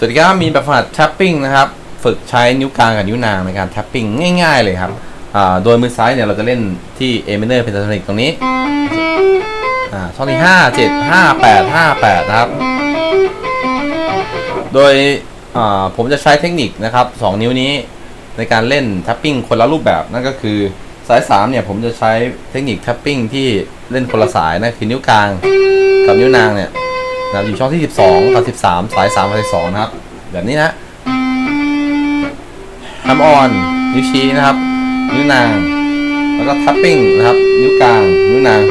สวัสดีครับมีแบบฝึกหัดแท็ปปิ้งนะครับ ฝึกใช้นิ้วกลางกับนิ้วนางในการแท็ปปิ้งง่ายๆเลยครับโดยมือซ้ายเนี่ยเราจะเล่นที่ A minor pentatonic ตรงนี้ช่องที่5 7 5 8 5 8 นะครับ โดยผมจะใช้เทคนิคนะครับ 2 นิ้วนี้ในการเล่นแท็ปปิ้งคนละรูปแบบนั่นก็คือสาย 3 เนี่ยผมจะใช้เทคนิคแท็ปปิ้งที่เล่นคนละสายนะคือนิ้วกลางกับนิ้วนางเนี่ย นะอยู่ช่องที่ 12กับ13 สาย3กับ12นะครับ แบบนี้นะฮัมออน นิ้วชี้นะครับ นิ้วนาง แล้วก็ทัปปิ้งนะครับ นิ้วกลาง นิ้วนาง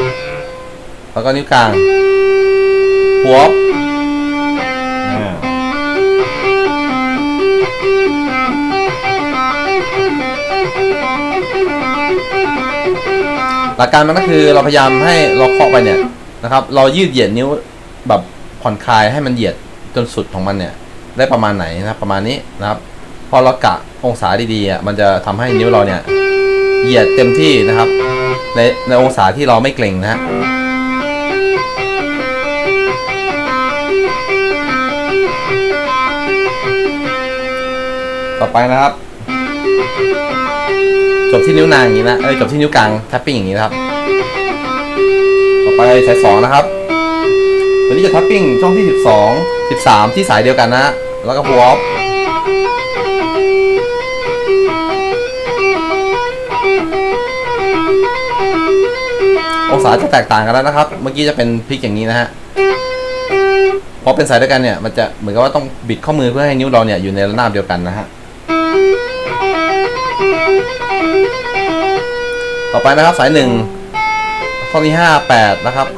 แล้วก็นิ้วกลางหัวบอ่าหลักการมันก็คือเราพยายามให้เราเคาะไปเนี่ยนะครับ เรายืดเหยียดนิ้วแบบ ผ่อนคลายให้มันเหยียดจนสุดของมันเนี่ย ได้ประมาณไหนนะครับประมาณนี้นะครับพอเรากะองศาดีๆอะมันจะทำให้นิ้วเราเนี่ยเหยียดเต็มที่นะครับ ในในองศาที่เราไม่เกร็งนะฮะต่อไปนะครับ จบที่นิ้วนางอย่างนี้นะเอ้ยจบที่นิ้วกลางแทปปิ้งอย่างนี้นะครับ ต่อไปสายสองนะครับ วันนี้จะทัปปิ้งช่องที่ 12 13 ที่สายเดียวกันนะ แล้วก็หัวออฟองศาจะแตกต่างกันแล้วนะครับ เมื่อกี้จะเป็นพลิกอย่างนี้นะฮะพอเป็นสายเดียวกันเนี่ย มันจะเหมือนกับว่าต้องบิดข้อมือเพื่อให้นิ้วเราเนี่ยอยู่ในระนาบเดียวกันนะฮะ ต่อไปนะครับสายหนึ่งข้อที่ห้าแปดนะครับ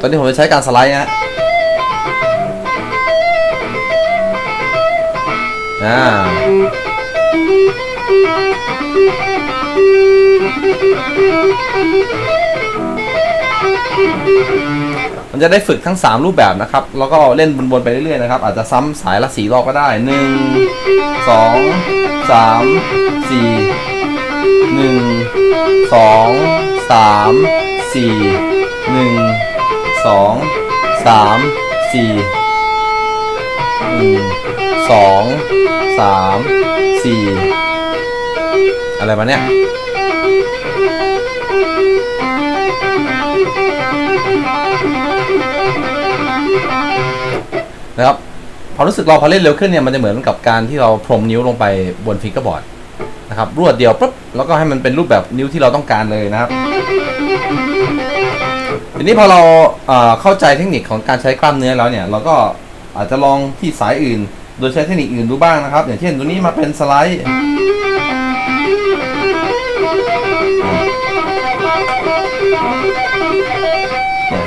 ตอนนี้ผมจะใช้การสไลด์นะอ่ามันจะได้ฝึกทั้ง 3 รูปแบบนะครับ แล้วก็เล่นบนๆไปเรื่อยๆนะครับ อาจจะซ้ำสายละสีรอบก็ได้ 1 2 3 4 1 2 3 4 1 สามสี่หนึ่งสองสามสี่อะไรมาเนี่ยนะครับพอรู้สึกเราพอเล่นเร็วขึ้นเนี่ยมันจะเหมือนกับการที่เราพรมนิ้วลงไปบนฟิงเกอร์บอร์ดนะครับรวดเดียวปุ๊บแล้วก็ให้มันเป็นรูปแบบนิ้วที่เราต้องการเลยนะครับ ทีนี้พอเราเอ่อเข้าใจเทคนิคของการใช้กล้ามเนื้อแล้วเนี่ย เราก็อาจจะลองที่สายอื่น โดยใช้เทคนิคอื่นดูบ้างนะครับ อย่างเช่นตัวนี้มาเป็นสไลด์ เนี่ย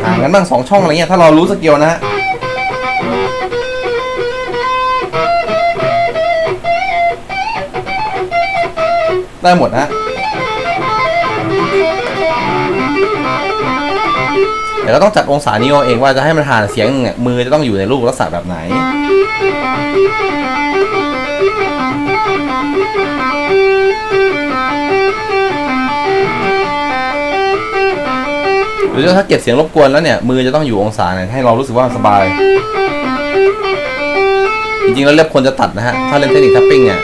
ห่างกันบ้างสองช่องอะไรเงี้ยถ้าเรารู้สเกิลนะฮะได้หมดนะ เดี๋ยวเราต้องจัดองศานิ้วเอาเองว่าจะให้มันห่างเสียงเนี่ยมือจะต้องอยู่ในรูปลักษณะแบบไหน หรือถ้าเก็บเสียงรบกวนแล้วเนี่ย มือจะต้องอยู่องศาไหนให้เรารู้สึกว่าสบาย จริงๆแล้วเล็บควรจะตัดนะฮะ ถ้าเล่นเทคนิคทัปปิ้งเนี่ย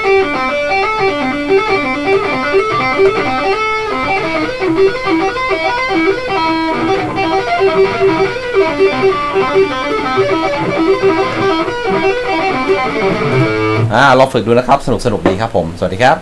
อ่าลองฝึกดูนะครับ สนุกสนุกดีครับผม สวัสดีครับ